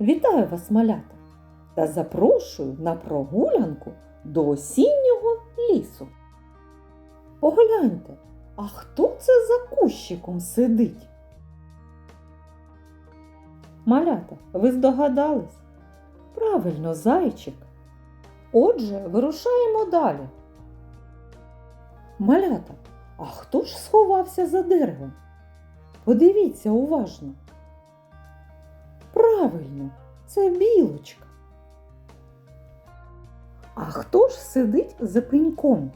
Вітаю вас, малята, та запрошую на прогулянку до осіннього лісу. Погляньте, а хто це за кущиком сидить? Малята, ви здогадались? Правильно, зайчик. Отже, вирушаємо далі. Малята, а хто ж сховався за деревом? Подивіться уважно. Правильно, це білочка. А хто ж сидить за пеньком?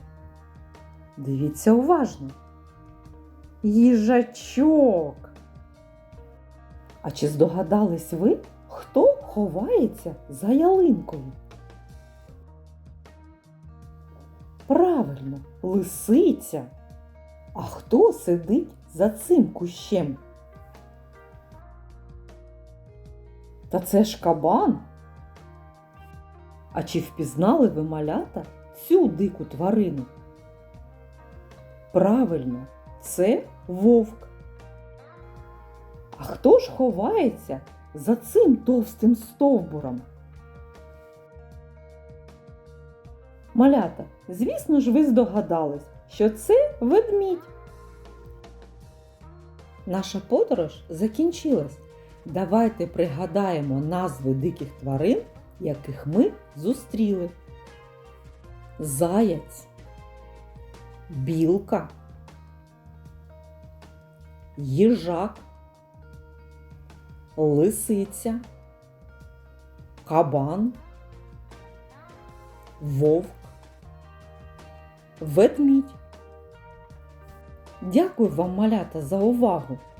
Дивіться уважно. Їжачок. А чи здогадались ви, хто ховається за ялинкою? Правильно, лисиця. А хто сидить за цим кущем? Та це ж кабан. А чи впізнали ви малята цю дику тварину? Правильно, це вовк. А хто ж ховається за цим товстим стовбуром? Малята, звісно ж, ви здогадались, що це ведмідь. Наша подорож закінчилась. Давайте пригадаємо назви диких тварин, яких ми зустріли. Заяць, білка, їжак, лисиця, кабан, вовк, ведмідь. Дякую вам, малята, за увагу.